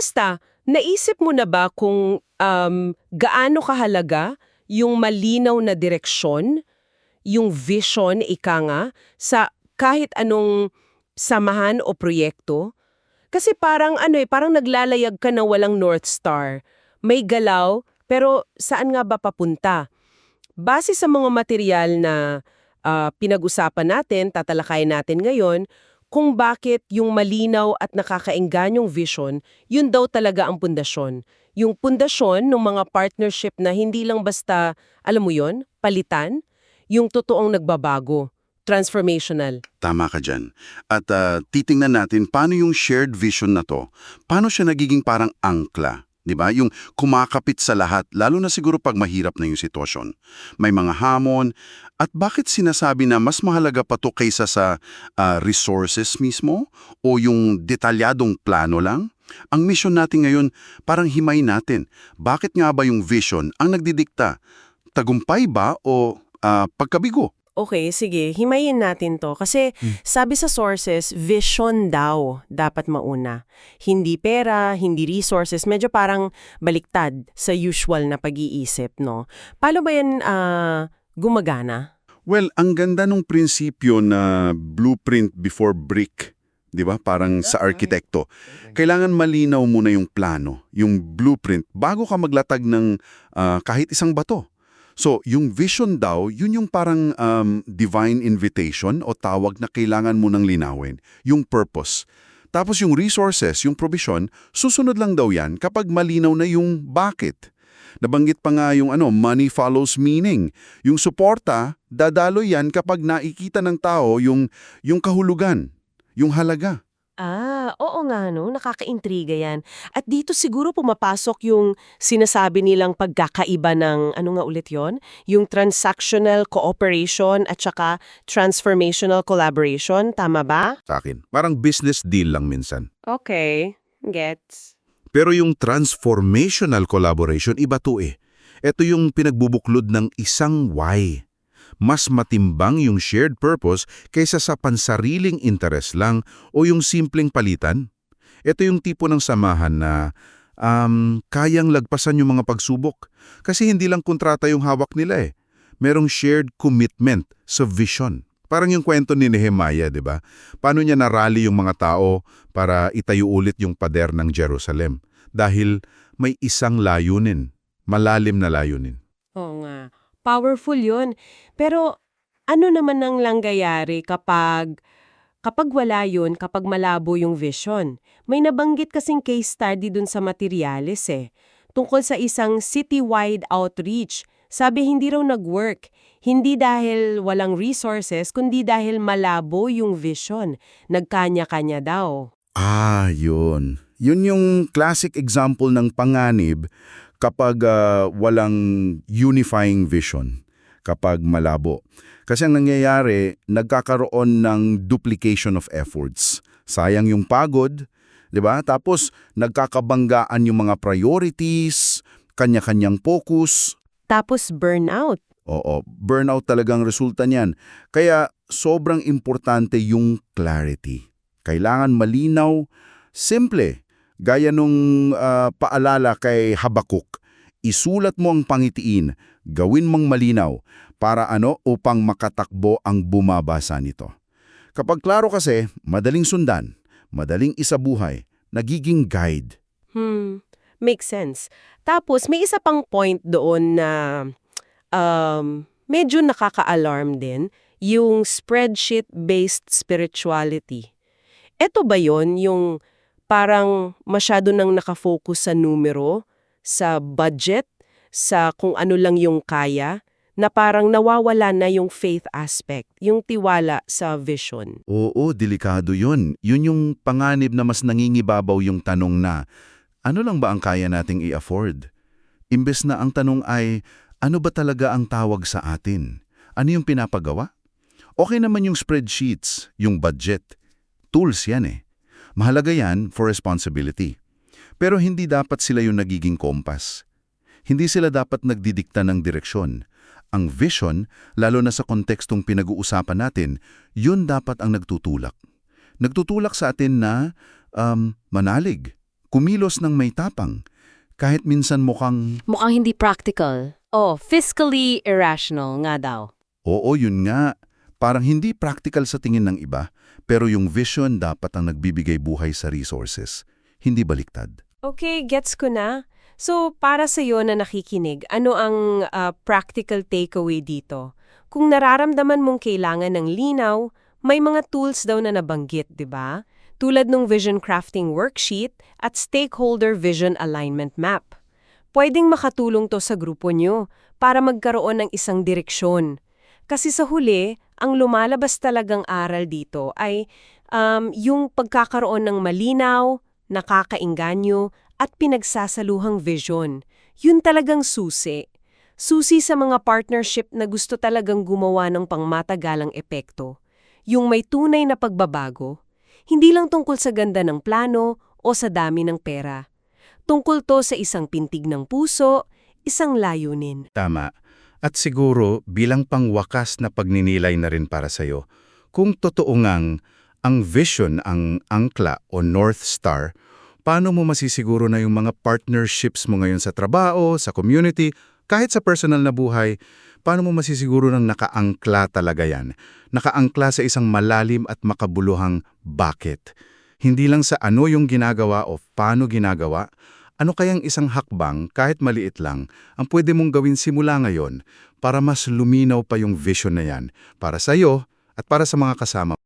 Kamusta? Naisip mo na ba kung um, gaano kahalaga yung malinaw na direksyon, yung vision, ika nga, sa kahit anong samahan o proyekto? Kasi parang ano eh, parang naglalayag ka na walang North Star. May galaw, pero saan nga ba papunta? Base sa mga material na ah, pinag-usapan natin, tatalakayin natin ngayon, kung bakit yung malinaw at nakakaenganyong vision, yun daw talaga ang pundasyon. Yung pundasyon ng mga partnership na hindi lang basta, alam mo yon, palitan, yung totoong nagbabago, transformational. Tama ka dyan. At ah, titingnan natin paano yung shared vision na to, paano siya nagiging parang angkla. 'Di ba? Yung kumakapit sa lahat, lalo na siguro pag mahirap na yung sitwasyon. May mga hamon, at bakit sinasabi na mas mahalaga pa to kaysa sa ah, resources mismo o yung detalyadong plano lang? Ang mission natin ngayon, parang himay natin. Bakit nga ba yung vision ang nagdidikta? Tagumpay ba o ah, pagkabigo? Okay, sige, himayin natin to. Kasi sabi sa sources, vision daw dapat mauna. Hindi pera, hindi resources, medyo parang baliktad sa usual na pag-iisip, no? Paano ba yan ah, gumagana? Well, ang ganda nung prinsipyo na blueprint before brick, 'di ba? Parang sa arkitekto. Kailangan malinaw muna yung plano, yung blueprint bago ka maglatag ng ah, kahit isang bato. So, yung vision daw, yun yung parang um, divine invitation o tawag na kailangan mo nang linawin, yung purpose. Tapos yung resources, yung provision, susunod lang daw yan kapag malinaw na yung bakit. Nabanggit pa nga yung ano, money follows meaning. Yung suporta, dadalo yan kapag nakikita ng tao yung, yung kahulugan, yung halaga. Ah, oo nga no, nakakaintriga yan. At dito siguro pumapasok yung sinasabi nilang pagkakaiba ng, ano nga ulit yon? Yung transactional cooperation at saka transformational collaboration, tama ba? sa akin. Parang business deal lang minsan. Okay, gets. Pero yung transformational collaboration, iba to eh. Ito yung pinagbubuklod ng isang why. Mas matimbang yung shared purpose kaysa sa pansariling interest lang o yung simpleng palitan. Ito yung tipo ng samahan na um, kayang lagpasan yung mga pagsubok. Kasi hindi lang kontrata yung hawak nila eh. Merong shared commitment sa vision. Parang yung kwento ni Nehemiah, di ba? Paano niya narally yung mga tao para itayo ulit yung pader ng Jerusalem? Dahil may isang layunin, malalim na layunin. Oo nga. Powerful yun. Pero ano naman ang langgayari kapag kapag wala yun, kapag malabo yung vision? May nabanggit kasing case study dun sa materialis eh. Tungkol sa isang citywide outreach. Sabi hindi raw nag-work. Hindi dahil walang resources, kundi dahil malabo yung vision. Nagkanya-kanya daw. Ah, yun. Yun yung classic example ng panganib kapag ah, walang unifying vision, kapag malabo. Kasi ang nangyayari, nagkakaroon ng duplication of efforts. Sayang yung pagod, 'di ba? Tapos nagkakabanggaan yung mga priorities, kanya-kanyang focus. Tapos burnout. Oo, burnout talagang resulta niyan. Kaya sobrang importante yung clarity. Kailangan malinaw, simple. Gaya nung ah, paalala kay Habakuk, isulat mo ang pangitiin, gawin mong malinaw, para ano upang makatakbo ang bumabasa nito. Kapag klaro kasi, madaling sundan, madaling isabuhay, nagiging guide. Hmm, makes sense. Tapos may isa pang point doon na um, medyo nakaka-alarm din, yung spreadsheet-based spirituality. Ito ba yon yung parang masyado nang nakafocus sa numero, sa budget, sa kung ano lang yung kaya, na parang nawawala na yung faith aspect, yung tiwala sa vision. Oo, delikado yun. Yun yung panganib na mas nangingibabaw yung tanong na, ano lang ba ang kaya nating i-afford? Imbes na ang tanong ay, ano ba talaga ang tawag sa atin? Ano yung pinapagawa? Okay naman yung spreadsheets, yung budget. Tools yan eh. Mahalaga yan for responsibility. Pero hindi dapat sila yung nagiging kompas. Hindi sila dapat nagdidikta ng direksyon. Ang vision, lalo na sa kontekstong pinag-uusapan natin, yun dapat ang nagtutulak. Nagtutulak sa atin na um, manalig, kumilos ng may tapang, kahit minsan mukhang, Mukhang hindi practical. Oh, fiscally irrational nga daw. oo yun nga, parang hindi practical sa tingin ng iba, pero yung vision dapat ang nagbibigay buhay sa resources, hindi baliktad. Okay, gets ko na. So, para sa iyo na nakikinig, ano ang ah, practical takeaway dito? Kung nararamdaman mong kailangan ng linaw, may mga tools daw na nabanggit, di ba? Tulad ng vision crafting worksheet at stakeholder vision alignment map. Pwedeng makatulong to sa grupo nyo para magkaroon ng isang direksyon. Kasi sa huli, ang lumalabas talagang aral dito ay um, yung pagkakaroon ng malinaw, nakakainganyo, at pinagsasaluhang vision. Yun talagang susi. Susi sa mga partnership na gusto talagang gumawa ng pangmatagalang epekto. Yung may tunay na pagbabago. Hindi lang tungkol sa ganda ng plano o sa dami ng pera. Tungkol to sa isang pintig ng puso, isang layunin. Tama. At siguro bilang pangwakas na pagninilay na rin para sa'yo, kung totoo ngang ang vision ang angkla o North Star, paano mo masisiguro na yung mga partnerships mo ngayon sa trabaho, sa community, kahit sa personal na buhay, paano mo masisiguro ng nakaangkla talaga yan? Nakaangkla sa isang malalim at makabuluhang bakit. Hindi lang sa ano yung ginagawa o paano ginagawa, ano kayang isang hakbang, kahit maliit lang, ang pwede mong gawin simula ngayon para mas luminaw pa yung vision na yan para sa iyo at para sa mga kasama